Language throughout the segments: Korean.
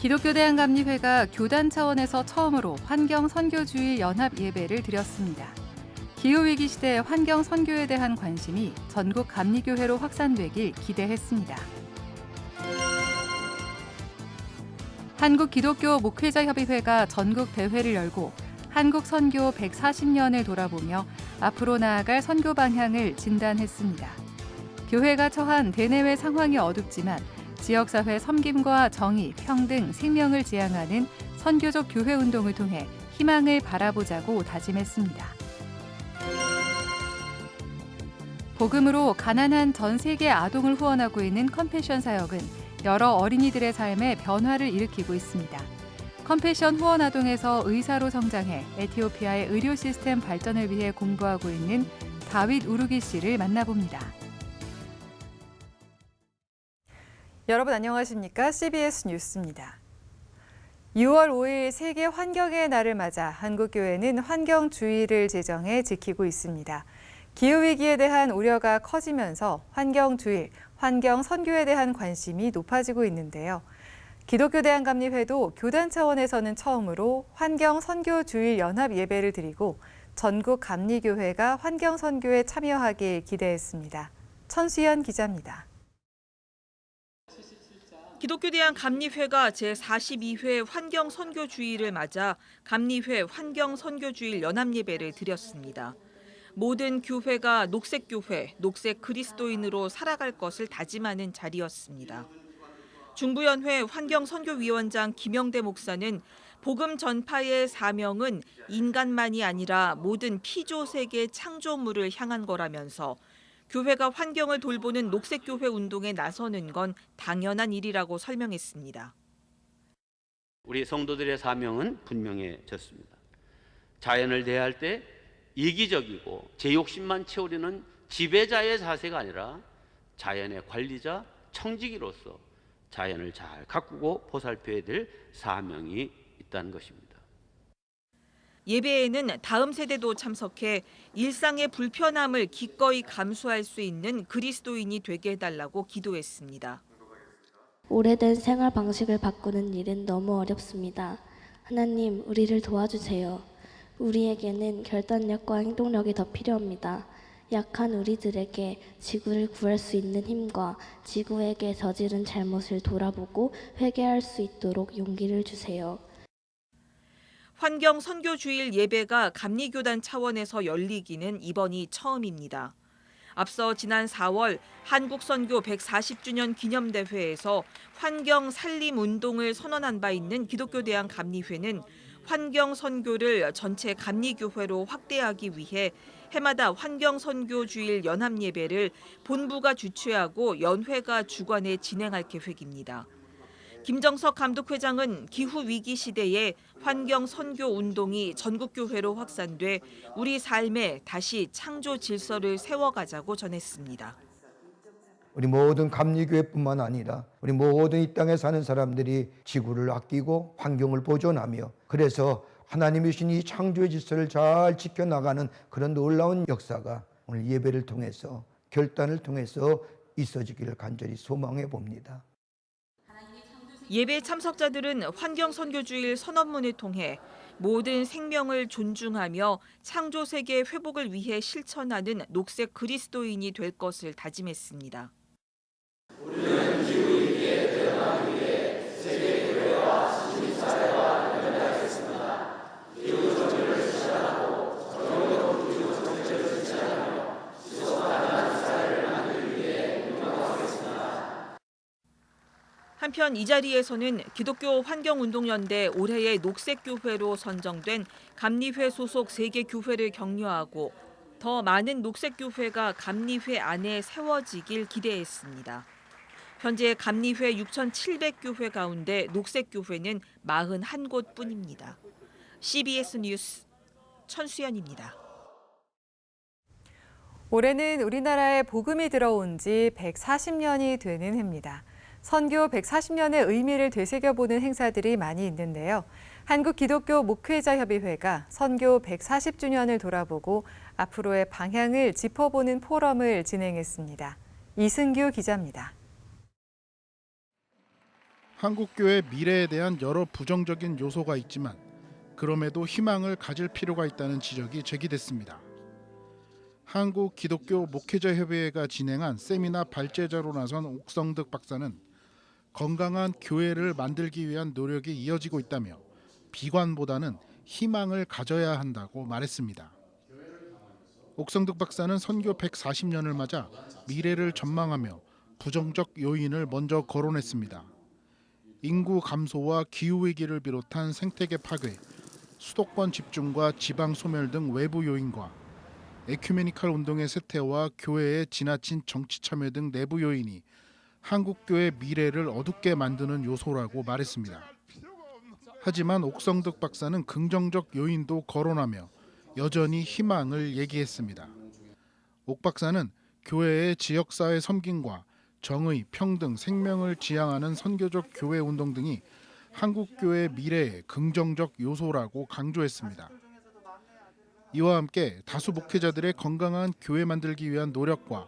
기독교 대한감리회가 교단 차원에서 처음으로 환경 선교주의 연합 예배를 드렸습니다. 기후위기 시대 환경 선교에 대한 관심이 전국 감리교회로 확산되길 기대했습니다. 한국 기독교 목회자 협의회가 전국 대회를 열고 한국 선교 140년을 돌아보며 앞으로 나아갈 선교 방향을 진단했습니다. 교회가 처한 대내외 상황이 어둡지만 지역사회 섬김과 정의, 평등, 생명을 지향하는 선교적 교회 운동을 통해 희망을 바라보자고 다짐했습니다. 복음으로 가난한 전 세계 아동을 후원하고 있는 컴패션 사역은 여러 어린이들의 삶에 변화를 일으키고 있습니다. 컴패션 후원 아동에서 의사로 성장해 에티오피아의 의료 시스템 발전을 위해 공부하고 있는 다윗 우루기 씨를 만나봅니다. 여러분 안녕하십니까? CBS 뉴스입니다. 6월 5일 세계 환경의 날을 맞아 한국교회는 환경주의를 제정해 지키고 있습니다. 기후위기에 대한 우려가 커지면서 환경주의, 환경 선교에 대한 관심이 높아지고 있는데요. 기독교 대한감리회도 교단 차원에서는 처음으로 환경 선교 주일 연합 예배를 드리고 전국 감리교회가 환경 선교에 참여하길 기대했습니다. 천수연 기자입니다. 기독교 대한 감리회가 제42회 환경 선교 주일을 맞아 감리회 환경 선교 주일 연합 예배를 드렸습니다. 모든 교회가 녹색 교회, 녹색 그리스도인으로 살아갈 것을 다짐하는 자리였습니다. 중부연회 환경 선교위원장 김영대 목사는 복음 전파의 사명은 인간만이 아니라 모든 피조 세계 창조물을 향한 거라면서 교회가 환경을 돌보는 녹색교회 운동에 나서는 건 당연한 일이라고 설명했습니다. 우리 성도들의 사명은 분명해졌습니다. 자연을 대할 때 이기적이고 제 욕심만 채우려는 지배자의 자세가 아니라 자연의 관리자, 청지기로서 자연을 잘 가꾸고 보살펴야 될 사명이 있다는 것입니다. 예배에는 다음 세대도 참석해 일상의 불편함을 기꺼이 감수할 수 있는 그리스도인이 되게 해달라고 기도했습니다. 오래된 생활 방식을 바꾸는 일은 너무 어렵습니다. 하나님, 우리를 도와주세요. 우리에게는 결단력과 행동력이 더 필요합니다. 약한 우리들에게 지구를 구할 수 있는 힘과 지구에게 저지른 잘못을 돌아보고 회개할 수 있도록 용기를 주세요. 환경 선교 주일 예배가 감리교단 차원에서 열리기는 이번이 처음입니다. 앞서 지난 4월 한국 선교 140주년 기념 대회에서 환경 살림 운동을 선언한 바 있는 기독교 대한 감리회는 환경 선교를 전체 감리교회로 확대하기 위해 해마다 환경 선교 주일 연합 예배를 본부가 주최하고 연회가 주관해 진행할 계획입니다. 김정석 감독회장은 기후 위기 시대에 환경 선교 운동이 전국 교회로 확산돼 우리 삶에 다시 창조 질서를 세워가자고 전했습니다. 우리 모든 감리교회뿐만 아니라 우리 모든 이 땅에 사는 사람들이 지구를 아끼고 환경을 보존하며 그래서 하나님이 주신 이 창조의 질서를 잘 지켜나가는 그런 놀라운 역사가 오늘 예배를 통해서 결단을 통해서 있어지기를 간절히 소망해 봅니다. 예배 참석자들은 환경 선교주일 선언문을 통해 모든 생명을 존중하며 창조 세계 회복을 위해 실천하는 녹색 그리스도인이 될 것을 다짐했습니다. 한편 이 자리에서는 기독교 환경운동연대 올해의 녹색교회로 선정된 감리회 소속 3개 교회를 격려하고 더 많은 녹색교회가 감리회 안에 세워지길 기대했습니다. 현재 감리회 6,700교회 가운데 녹색교회는 41곳 뿐입니다. CBS 뉴스 천수연입니다. 올해는 우리나라에 복음이 들어온 지 140년이 되는 해입니다. 선교 140년의 의미를 되새겨보는 행사들이 많이 있는데요. 한국 기독교 목회자 협의회가 선교 140주년을 돌아보고 앞으로의 방향을 짚어보는 포럼을 진행했습니다. 이승규 기자입니다. 한국교회 미래에 대한 여러 부정적인 요소가 있지만 그럼에도 희망을 가질 필요가 있다는 지적이 제기됐습니다. 한국 기독교 목회자 협의회가 진행한 세미나 발제자로 나선 옥성득 박사는 건강한 교회를 만들기 위한 노력이 이어지고 있다며 비관보다는 희망을 가져야 한다고 말했습니다. 옥성득 박사는 선교 140년을 맞아 미래를 전망하며 부정적 요인을 먼저 거론했습니다. 인구 감소와 기후 위기를 비롯한 생태계 파괴, 수도권 집중과 지방 소멸 등 외부 요인과 에큐메니칼 운동의 쇠퇴와 교회의 지나친 정치 참여 등 내부 요인이 한국 교회 미래를 어둡게 만드는 요소라고 말했습니다. 하지만 옥성득 박사는 긍정적 요인도 거론하며 여전히 희망을 얘기했습니다. 옥 박사는 교회의 지역사회 섬김과 정의, 평등, 생명을 지향하는 선교적 교회 운동 등이 한국 교회 미래의 긍정적 요소라고 강조했습니다. 이와 함께 다수 목회자들의 건강한 교회 만들기 위한 노력과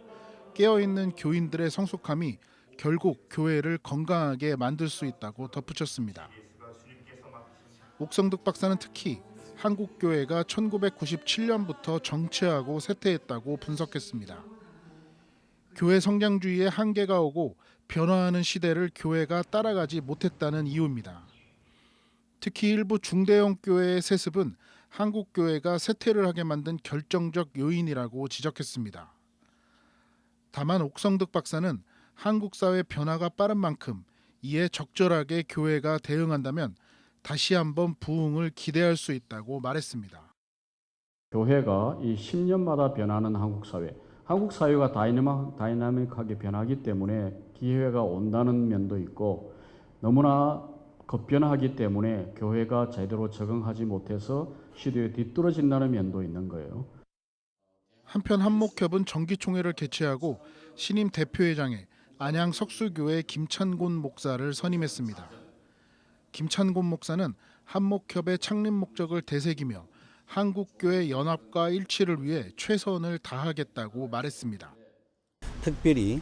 깨어 있는 교인들의 성숙함이 결국 교회를 건강하게 만들 수 있다고 덧붙였습니다. 옥성득 박사는 특히 한국 교회가 1997년부터 정체하고 쇠퇴했다고 분석했습니다. 교회 성장주의의 한계가 오고 변화하는 시대를 교회가 따라가지 못했다는 이유입니다. 특히 일부 중대형 교회의 세습은 한국 교회가 쇠퇴를 하게 만든 결정적 요인이라고 지적했습니다. 다만 옥성득 박사는 한국 사회 변화가 빠른 만큼 이에 적절하게 교회가 대응한다면 다시 한번 부흥을 기대할 수 있다고 말했습니다. 교회가 이 10년마다 변하는 한국 사회, 한국 사회가 다이나믹, 다이나믹하게 변하기 때문에 기회가 온다는 면도 있고 너무나 급변하기 때문에 교회가 제대로 적응하지 못해서 시대에 뒤떨어진다는 면도 있는 거예요. 한편 한목협은 정기총회를 개최하고 신임 대표회장에 안양 석수교회 김찬곤 목사를 선임했습니다. 김찬곤 목사는 한목협의 창립 목적을 되새기며 한국교회 연합과 일치를 위해 최선을 다하겠다고 말했습니다. 특별히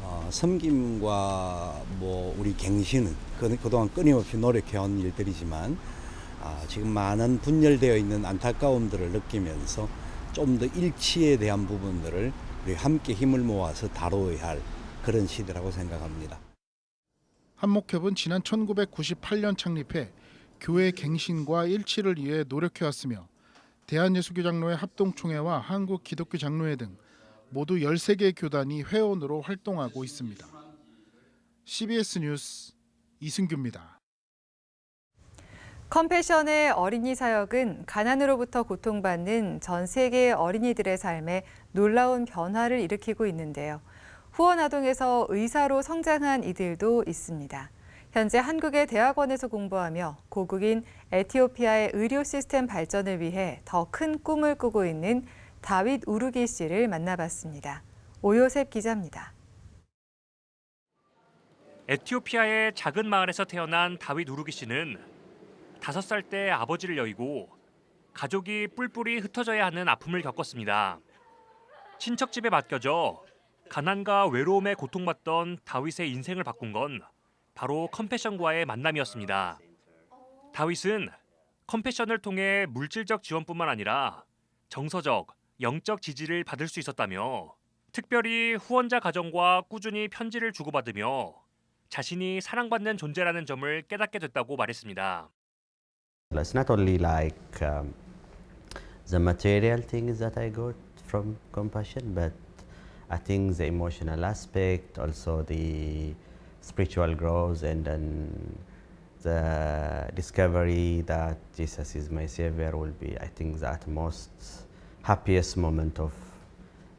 어, 섬김과 뭐 우리 갱신은 그- 그동안 끊임없이 노력해온 일들이지만 아, 지금 많은 분열되어 있는 안타까움들을 느끼면서 좀 더 일치에 대한 부분들을 우리 함께 힘을 모아서 다뤄야 할 그런 시대라고 생각합니다. 한목협은 지난 1998년 창립해 교회 갱신과 일치를 위해 노력해왔으며 대한예수교 장로회 합동총회와 한국 기독교 장로회 등 모두 13개 교단이 회원으로 활동하고 있습니다. CBS 뉴스 이승규입니다. 컴패션의 어린이 사역은 가난으로부터 고통받는 전 세계의 어린이들의 삶에 놀라운 변화를 일으키고 있는데요. 후원 아동에서 의사로 성장한 이들도 있습니다. 현재 한국의 대학원에서 공부하며 고국인 에티오피아의 의료 시스템 발전을 위해 더 큰 꿈을 꾸고 있는 다윗 우루기 씨를 만나봤습니다. 오요셉 기자입니다. 에티오피아의 작은 마을에서 태어난 다윗 우루기 씨는 다섯 살 때 아버지를 여의고 가족이 뿔뿔이 흩어져야 하는 아픔을 겪었습니다. 친척 집에 맡겨져 가난과 외로움에 고통받던 다윗의 인생을 바꾼 건 바로 컴패션과의 만남이었습니다. 다윗은 컴패션을 통해 물질적 지원뿐만 아니라 정서적, 영적 지지를 받을 수 있었다며 특별히 후원자 가정과 꾸준히 편지를 주고받으며 자신이 사랑받는 존재라는 점을 깨닫게 됐다고 말했습니다. It's not only like um, the material things that I got from compassion, but I think the emotional aspect, also the spiritual growth, and then the discovery that Jesus is my savior will be, I think, the most happiest moment of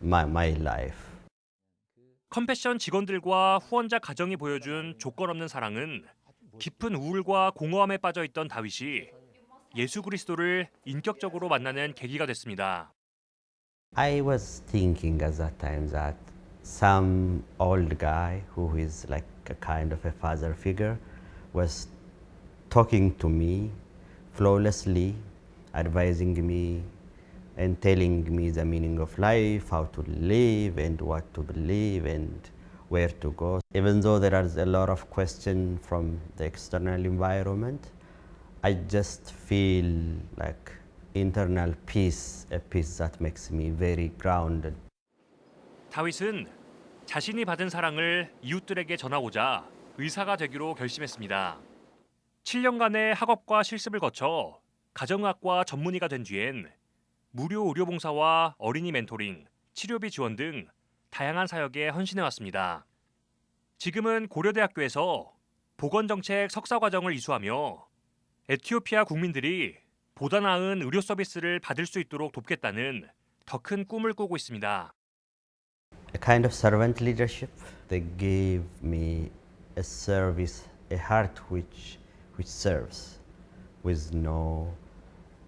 my, my life. 컴패션 직원들과 후원자 가정이 보여준 조건 없는 사랑은 깊은 우울과 공허함에 빠져 있던 다윗이 예수 그리스도를 인격적으로 만나는 계기가 됐습니다. I was thinking at that time that some old guy who is like a kind of a father figure was talking to me flawlessly, advising me and telling me the meaning of life, how to live and what to believe and where to go. Even though there is a lot of question from the external environment, I just feel like internal peace, a peace that makes me very grounded. 다윗은 자신이 받은 사랑을 이웃들에게 전하고자 의사가 되기로 결심했습니다. 7년간의 학업과 실습을 거쳐 가정의학과 전문의가 된 뒤엔 무료 의료봉사와 어린이 멘토링, 치료비 지원 등 다양한 사역에 헌신해 왔습니다. 지금은 고려대학교에서 보건정책 석사과정을 이수하며 에티오피아 국민들이 보다 나은 의료 서비스를 받을 수 있도록 돕겠다는 더 큰 꿈을 꾸고 있습니다. a kind of servant leadership. They gave me a service, a heart which which serves, with no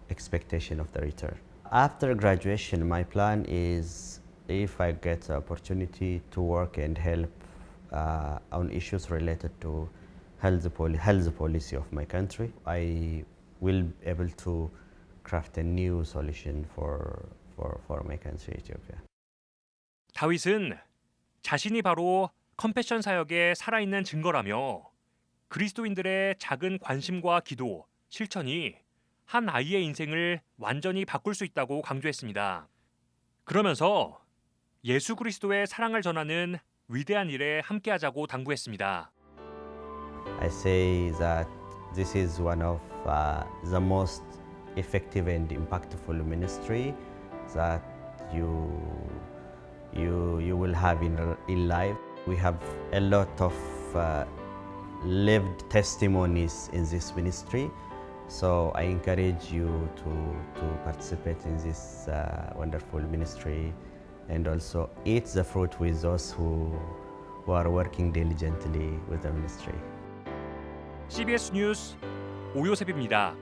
expectation of the return. After graduation, my plan is if I get the opportunity to work and help uh, on issues related to health, poli- health policy of my country, I will be able to craft a new solution for, for, for my country, Ethiopia. 다윗은 자신이 바로 컴패션 사역의 살아있는 증거라며 그리스도인들의 작은 관심과 기도, 실천이 한 아이의 인생을 완전히 바꿀 수 있다고 강조했습니다. 그러면서 예수 그리스도의 사랑을 전하는 위대한 일에 함께하자고 당부했습니다. I say that this is one of uh, the most effective and impactful ministry that you you you will have in in life. We have a lot of uh, lived testimonies in this ministry, so I encourage you to to participate in this uh, wonderful ministry, and also eat the fruit with those who who are working diligently with the ministry. CBS 뉴스 오요셉입니다.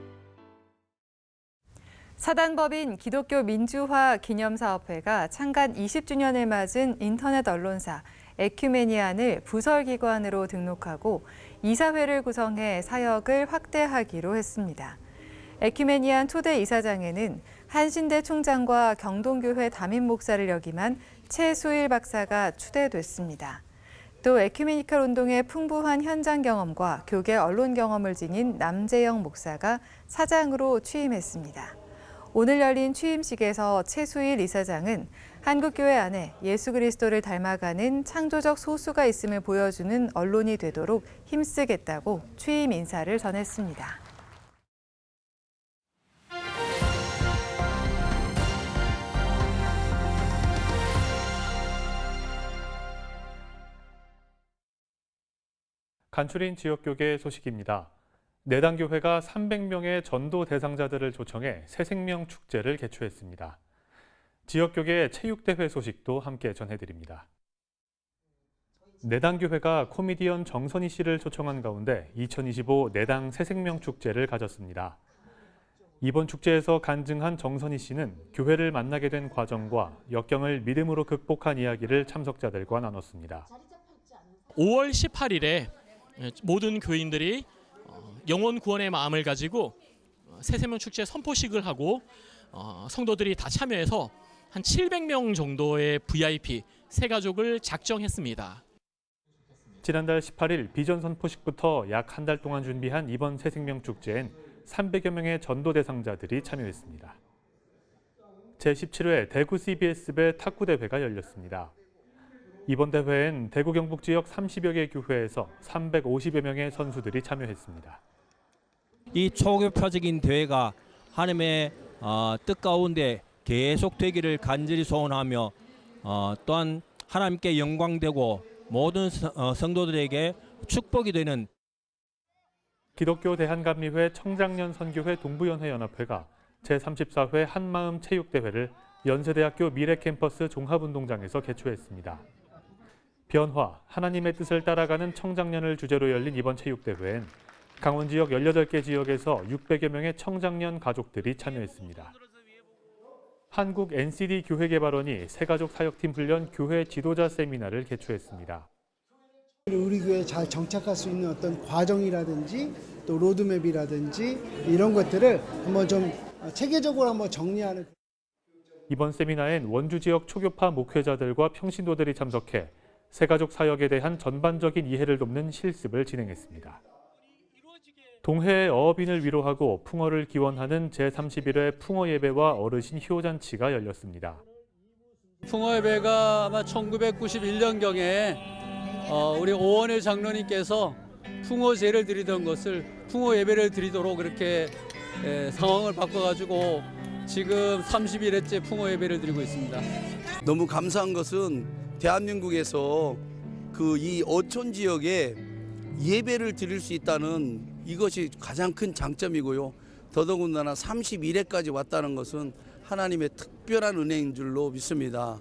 사단법인 기독교 민주화 기념사업회가 창간 20주년을 맞은 인터넷 언론사 에큐메니안을 부설기관으로 등록하고 이사회를 구성해 사역을 확대하기로 했습니다. 에큐메니안 초대 이사장에는 한신대 총장과 경동교회 담임 목사를 역임한 최수일 박사가 추대됐습니다. 또 에큐메니컬 운동의 풍부한 현장 경험과 교계 언론 경험을 지닌 남재영 목사가 사장으로 취임했습니다. 오늘 열린 취임식에서 최수일 이사장은 한국교회 안에 예수 그리스도를 닮아가는 창조적 소수가 있음을 보여주는 언론이 되도록 힘쓰겠다고 취임 인사를 전했습니다. 간추린 지역교계 소식입니다. 내당교회가 300명의 전도 대상자들을 초청해 새생명 축제를 개최했습니다. 지역교계 체육대회 소식도 함께 전해드립니다. 내당교회가 코미디언 정선희 씨를 초청한 가운데 2025 내당 새생명 축제를 가졌습니다. 이번 축제에서 간증한 정선희 씨는 교회를 만나게 된 과정과 역경을 믿음으로 극복한 이야기를 참석자들과 나눴습니다. 5월 18일에 모든 교인들이 어, 영혼 구원의 마음을 가지고 어, 새세명 축제 선포식을 하고 어, 성도들이 다 참여해서 한 700명 정도의 VIP 새 가족을 작정했습니다. 지난달 18일 비전 선포식부터 약 한 달 동안 준비한 이번 새생명 축제엔 300여 명의 전도 대상자들이 참여했습니다. 제17회 대구 CBS배 탁구 대회가 열렸습니다. 이번 대회엔 대구 경북 지역 30여 개 교회에서 350여 명의 선수들이 참여했습니다. 이 초교파적인 대회가 하나님의 어, 뜻 가운데 계속 되기를 간절히 소원하며 어, 또한 하나님께 영광되고 모든 성- 어, 성도들에게 축복이 되는 기독교 대한감리회 청장년 선교회 동부연회 연합회가 제34회 한마음 체육대회를 연세대학교 미래캠퍼스 종합운동장에서 개최했습니다. 변화, 하나님의 뜻을 따라가는 청장년을 주제로 열린 이번 체육대회엔 강원 지역 18개 지역에서 600여 명의 청장년 가족들이 참여했습니다. 한국 NCD 교회 개발원이 새가족 사역팀 훈련 교회 지도자 세미나를 개최했습니다. 우리 교회에 잘 정착할 수 있는 어떤 과정이라든지 또 로드맵이라든지 이런 것들을 한번 좀 체계적으로 한번 정리하는 이번 세미나엔 원주 지역 초교파 목회자들과 평신도들이 참석해 새가족 사역에 대한 전반적인 이해를 돕는 실습을 진행했습니다. 동해의 어업인을 위로하고 풍어를 기원하는 제31회 풍어 예배와 어르신 효잔치가 열렸습니다. 풍어 예배가 아마 1991년경에 어, 우리 오원의 장로님께서 풍어제를 드리던 것을 풍어 예배를 드리도록 그렇게 에, 상황을 바꿔가지고 지금 31회째 풍어 예배를 드리고 있습니다. 너무 감사한 것은 대한민국에서 그 이 어촌 지역에 예배를 드릴 수 있다는 이것이 가장 큰 장점이고요. 더더군다나 31회까지 왔다는 것은 하나님의 특별한 은혜인 줄로 믿습니다.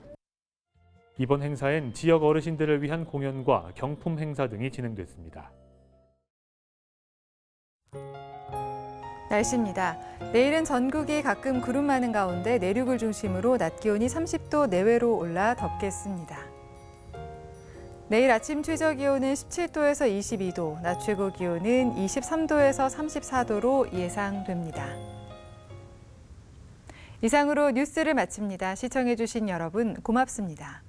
이번 행사엔 지역 어르신들을 위한 공연과 경품 행사 등이 진행됐습니다. 날씨입니다. 내일은 전국이 가끔 구름 많은 가운데 내륙을 중심으로 낮 기온이 30도 내외로 올라 덥겠습니다. 내일 아침 최저 기온은 17도에서 22도, 낮 최고 기온은 23도에서 34도로 예상됩니다. 이상으로 뉴스를 마칩니다. 시청해주신 여러분 고맙습니다.